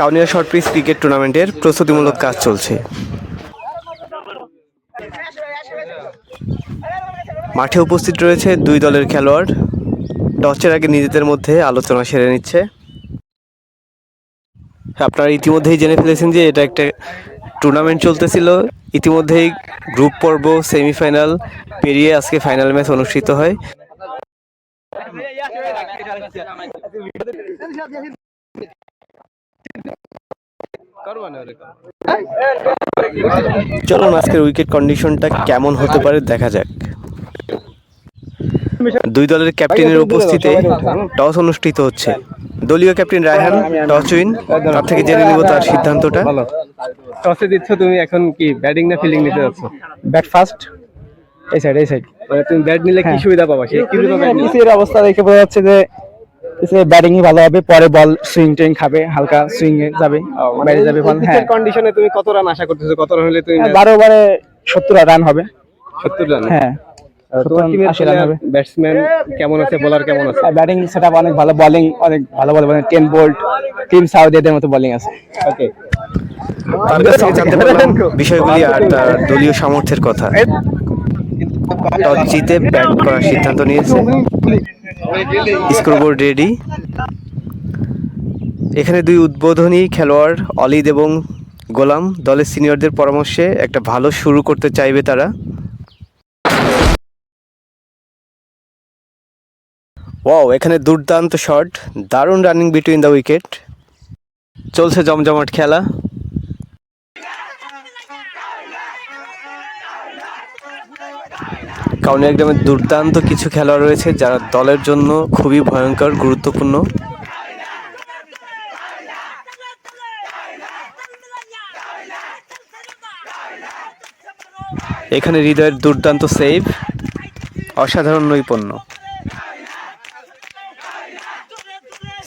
Kaunia short pitch cricket টুর্নামেন্টের প্রস্তুতিমূলক কাজ চলছে। মাঠে উপস্থিত রয়েছে দুই দলের খেলোয়াড়। টসের আগে নিজেদের মধ্যে আলোচনা সেরে নিচ্ছে। আপনারা ইতিমধ্যেই জেনে ফেলেছেন যে এটা একটা টুর্নামেন্ট চলতেছিল। ইতিমধ্যেই গ্রুপ পর্ব, সেমিফাইনাল পেরিয়ে আজকে ফাইনাল ম্যাচ অনুষ্ঠিত হয়। চলুন আজকের উইকেট কন্ডিশনটা কেমন হতে পারে দেখা যাক। দুই দলের ক্যাপ্টেনের উপস্থিতিতে টস অনুষ্ঠিত হচ্ছে। দলীয় ক্যাপ্টেন রায়হান টস উইন তার থেকে জেনে নিব তার সিদ্ধান্তটা। টসে দিচ্ছ তুমি এখন কি ব্যাটিং না ফিল্ডিং নিতে যাচ্ছ? ব্যাট ফার্স্ট এই সাইড এই সাইড মানে তুমি ব্যাট নিলে কি হ্যাঁ। সুবিধা পাবা? সে কি অবস্থা দেখে বোঝা যাচ্ছে যে ব্যাটিংই ভালো হবে পরে বল সুইং টিং খাবে হালকা সুইং এ যাবে বাইরে যাবে বল হ্যাঁ। কন্ডিশনে তুমি কত রান আশা করতেছো? কত রান হলে তুমি বারো ওভারে সত্তর রান হবে। 70 রান হ্যাঁ ব্যাটসম্যান কেমন আছে? বোলার কেমন আছে? ব্যাটিং সেটআপ অনেক ভালো বোলিং অনেক ভালো ভালো মানে বোল্ট টিম সাউথ এদের মতো বোলিং আছে। ওকে তার কাছ থেকে জানতে পারলাম বিষয়গুলি আর তার দলীয় সামর্থ্যের কথা। টস জিতে ব্যাট করার সিদ্ধান্ত নিয়েছে। স্কোরবোর্ড রেডি এখানে দুই উদ্বোধনী খেলোয়াড়, অলিদ এবং গোলাম দলের সিনিয়রদের পরামর্শে একটা ভালো শুরু করতে চাইবে তারা। ওয়াও এখানে দুর্দান্ত শট দারুণ রানিং বিটুইন দ্য উইকেট চলছে জমজমাট খেলা। কাউনিয়া গ্রামের দুর্দান্ত কিছু খেলোয়াড় রয়েছে যারা দলের জন্য খুবই ভয়ঙ্কর, গুরুত্বপূর্ণ। এখানে হৃদয়ের দুর্দান্ত সেভ অসাধারণ নৈপুণ্য।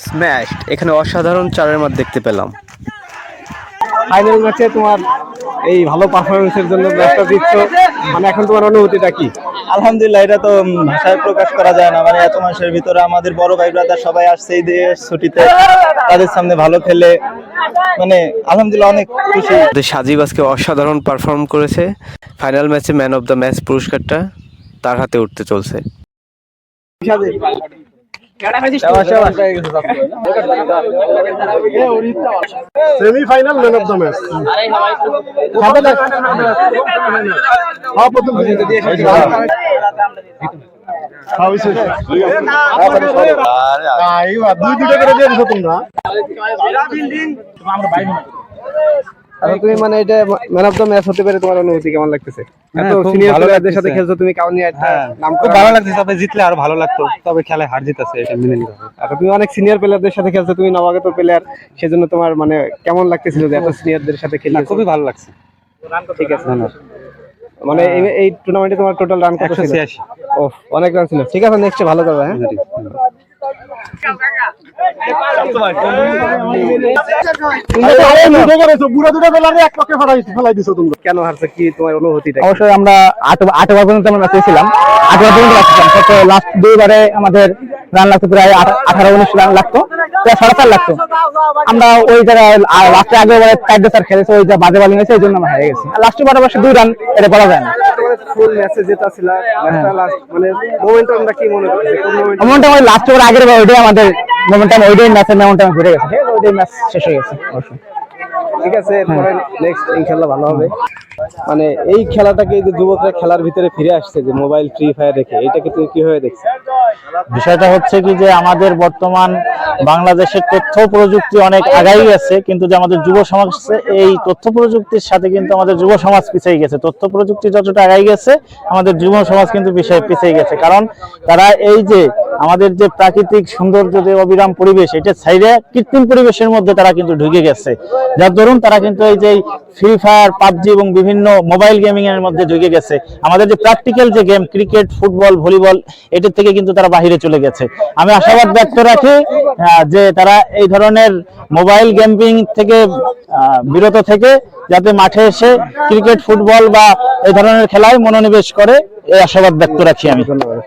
স্ম্যাশ এখানে অসাধারণ চারের মাঠ দেখতে পেলাম। ফাইনাল ম্যাচে তোমার এই ভালো পারফরমেন্সের জন্য ব্যস্ত দিচ্ছ। মানে এখন তোমার অনুভূতিটা কি? আলহামদুলিল্লাহ এটা তো ভাষায় প্রকাশ করা যায় না। মানে এত মানুষের ভিতরে আমাদের বড় ভাই ব্রাদার সবাই আসছে এই দেশ ছুটিতে। তাদের সামনে ভালো খেলে। মানে আলহামদুলিল্লাহ অনেক খুশি। সাজিব আজকে অসাধারণ পারফর্ম করেছে। ফাইনাল ম্যাচে ম্যান অফ দ্য ম্যাচ পুরস্কারটা তার হাতে উঠতে চলছে। Semifinal man of the match. দুই দুটো করে দিয়ে দিছো তোমরা। এখন তুমি মানে এটা ম্যান অফ দ্য ম্যাচ হতে পারে তোমার অনুভূতি কেমন লাগতেছে? হ্যাঁ, এত সিনিয়র প্লেয়ারদের সাথে খেলছো তুমি কাউনিয়া একটা নাম খুব ভালো লাগছে তবে জিতলে আরও ভালো লাগতো তবে খেলায় হার জিত আছে এটা মেনে নিতে হবে। আচ্ছা তুমি অনেক সিনিয়র প্লেয়ারদের সাথে খেলছো তুমি নবাগত প্লেয়ার সেজন্য তোমার মানে কেমন লাগতেছিল যে এত সিনিয়রদের সাথে খেলে খুবই ভালো লাগছে। ঠিক আছে মানে এই- এই টুর্নামেন্টে তোমার টোটাল রান কত ছিল? ও অনেক রান ছিল। ঠিক আছে নেক্সটে ভালো করবে হ্যাঁ? আমরা আমাদের রান লাগতো আঠারো রান লাগতো। লাগতো। আমরা ওই জায়গায় লাস্টে আগে চার খেলেছে, ওই যে বাজে বলিং হয়েছে এই জন্য আমরা হেরে গেছি। লাস্টে বারে অবশ্য দুই রান এটা বলা যায় না। ফুল ম্যাচে যেটা ছিল ম্যাচটা লাস্ট মানে মোমেন্টামটা কি মনে করছে মোমেন্টাম ওই লাস্ট ওভার আগের ওইটাই আমাদের মোমেন্টাম ওইটাই ম্যাচের মোমেন্টাম ঘুরে গেছে ঠিক আছে? ওইটাই ম্যাচ শেষ হয়ে গেছে। ঠিক আছে এরপরে নেক্সট ইনশাআল্লাহ ভালো হবে। মানে এই খেলাটাকে যে যুবকরা খেলার ভিতরে ফিরে আসছে যে মোবাইল ফ্রি ফায়ার রেখে এটাকে তুমি কীভাবে দেখছ? বিষয়টা হচ্ছে কি যে আমাদের বর্তমান বাংলাদেশের তথ্য প্রযুক্তি অনেক আগাই গেছে, কিন্তু যে আমাদের যুব সমাজ এই তথ্য প্রযুক্তির সাথে কিন্তু আমাদের যুব সমাজ পিছিয়ে গেছে। তথ্য প্রযুক্তি যতটা আগাই গেছে, আমাদের যুব সমাজ কিন্তু বিষয়ে পিছিয়ে গেছে। কারণ তারা এই যে আমাদের যে প্রাকৃতিক সৌন্দর্য যে অবিরাম পরিবেশ, এটা ছাইরে কৃত্রিম পরিবেশের মধ্যে তারা কিন্তু ঢুকে গেছে। যার দরুন তারা কিন্তু এই যে ফ্রি ফায়ার পাবজি এবং বিভিন্ন মোবাইল গেমিং এর মধ্যে ঢুকে গেছে। আমাদের যে প্র্যাকটিক্যাল যে গেম ক্রিকেট ফুটবল ভলিবল এটার থেকে কিন্তু তারা বাহিরে চলে গেছে। আমি আশাবাদ ব্যক্ত রাখি যে তারা এই ধরনের মোবাইল গেমিং থেকে বিরত থেকে যাতে মাঠে এসে ক্রিকেট ফুটবল বা এই ধরনের খেলায় মনোনিবেশ করে, এই আশাবাদ ব্যক্ত রাখি আমি। ধন্যবাদ